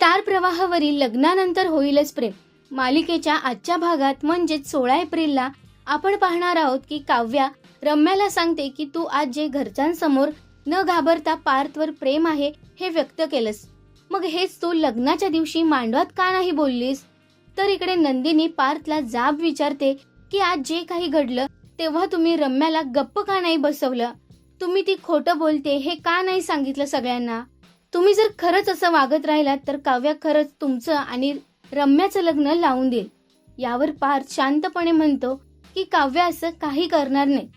Star प्रवाहावरील लग्नानंतर होईलच प्रेम. मालिकेच्या आजच्या भागात म्हणजेच सोळा एप्रिलला आपण पाहणार आहोत की काव्या रम्याला सांगते की तू आज जे घरच्यांसमोर न घाबरता पार्थवर प्रेम आहे हे व्यक्त केलंस. मग हेच तू लग्नाच्या दिवशी मांडवात का नाही बोललीस? तर इकडे नंदिनी पार्थला जाब विचारते की आज जे काही घडलं तेव्हा तुम्ही रम्याला गप्प का नाही बसवलं? तुम्ही ती खोटं बोलते हे का नाही सांगितलं सगळ्यांना? तुम्ही जर खरंच असं वागत राहिलात तर काव्या खरंच तुमचं आणि रम्याचं लग्न लावून देईल. यावर पार्थ शांतपणे म्हणतो की काव्या असं काही करणार नाही.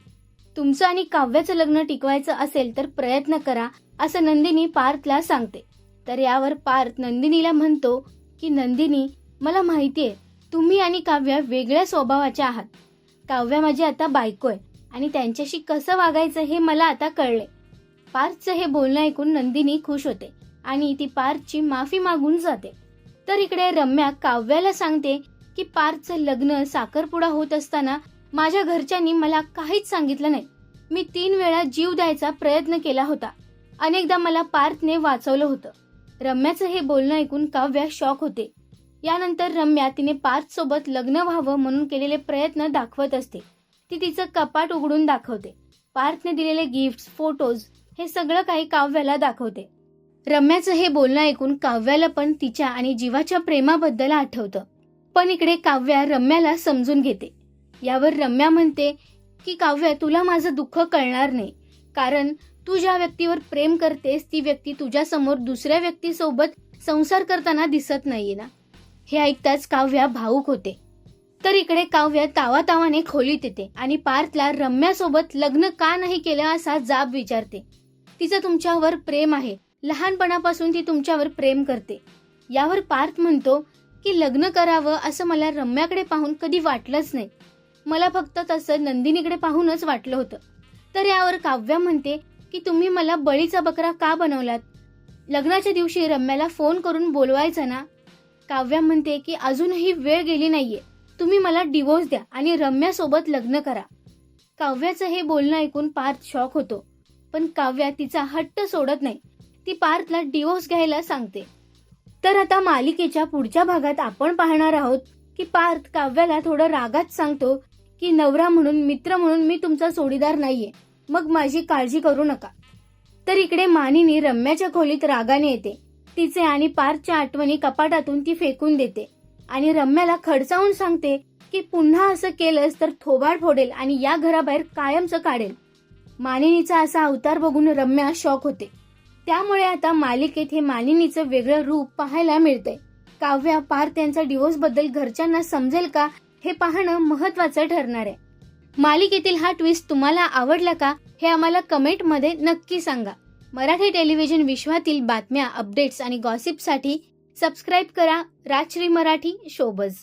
तुमचं आणि काव्याचं लग्न टिकवायचं असेल तर प्रयत्न करा असं नंदिनी पार्थला सांगते. तर यावर पार्थ नंदिनीला म्हणतो की नंदिनी मला माहितीये तुम्ही आणि काव्या वेगळ्या स्वभावाच्या आहात. काव्या माझी आता बायको आहे आणि त्यांच्याशी कसं वागायचं हे मला आता कळले पार्थचं हे बोलणं ऐकून नंदिनी खुश होते आणि ती पार्थची माफी मागून जाते. तर इकडे रम्या काव्याला सांगते की पार्थचं लग्न साखरपुडा होत असताना माझ्या घरच्यांनी मला काहीच सांगितलं नाही. मी तीन वेळा जीव द्यायचा प्रयत्न केला होता. अनेकदा मला पार्थने वाचवलं होतं. रम्याचं हे बोलणं ऐकून काव्या शॉक होते. यानंतर रम्या तिने पार्थ सोबत लग्न व्हावं म्हणून केलेले प्रयत्न दाखवत असते. ती तिचं कपाट उघडून दाखवते. पार्थने दिलेले गिफ्ट फोटोज हे सगळं काही काव्याला दाखवते. रम्याचं हे बोलणं ऐकून काव्याला पण तिच्या आणि जीवाच्या प्रेमाबद्दल आठवतं. पण इकडे काव्या रम्याला समजून घेते. यावर रम्या म्हणते की काव्या तुला माझं दुःख कळणार नाही. कारण तू ज्या व्यक्तीवर प्रेम करतेस ती व्यक्ती तुझ्यासमोर दुसऱ्या व्यक्तीसोबत संसार करताना दिसत नाहीये ना? हे ऐकताच काव्या भाऊक होते. तर इकडे काव्य तावातावाने खोलीत येते आणि पार्थला रम्यासोबत लग्न का नाही केलं असा जाब विचारते. तिचं तुमच्यावर प्रेम आहे. लहानपणापासून ती तुमच्यावर प्रेम करते. यावर पार्थ म्हणतो की लग्न करावं असं मला रम्याकडे पाहून कधी वाटलंच नाही. मला फक्त तसं नंदिनीकडे पाहूनच वाटलं होतं. तर यावर काव्या म्हणते की तुम्ही मला बळीचा बकरा का बनवलात? लग्नाच्या दिवशी रम्याला फोन करून बोलवायचं ना? काव्या म्हणते की अजूनही वेळ गेली नाहीये. तुम्ही मला डिवोर्स द्या आणि रम्यासोबत लग्न करा. काव्याचं हे बोलणं ऐकून पार्थ शॉक होतो. पण काव्या तिचा हट्ट सोडत नाही. ती पार्थला डिवोर्स घ्यायला सांगते. तर आता मालिकेच्या पुढच्या भागात आपण पाहणार आहोत की पार्थ काव्याला थोडं रागात सांगतो की नवरा म्हणून मित्र म्हणून मी तुमचा जोडीदार नाहीये. मग माझी काळजी करू नका. तर इकडे मानिनी रम्याच्या खोलीत रागाने येते. तिचे आणि पार्थच्या आठवणी कपाटातून ती फेकून देते. आणि रम्याला खडसावून सांगते की पुन्हा असं केलंस तर थोबाड फोडेल आणि या घराबाहेर कायमचं काढेल. मानिनीचा असा अवतार बघून रम्या शॉक होते. त्यामुळे आता मालिकेत हे मानिनीचं वेगळं रूप पाहायला मिळतंय. काव्या पार्थ यांचा डिवोर्सबद्दल घरच्यांना समजेल का हे पाहणं महत्वाचं ठरणार आहे. मालिकेतील हा ट्विस्ट तुम्हाला आवडला का हे आम्हाला कमेंटमध्ये नक्की सांगा. मराठी टेलिव्हिजन विश्वातील बातम्या अपडेट्स आणि गॉसिपसाठी सबस्क्राईब करा. राजश्री मराठी शोबज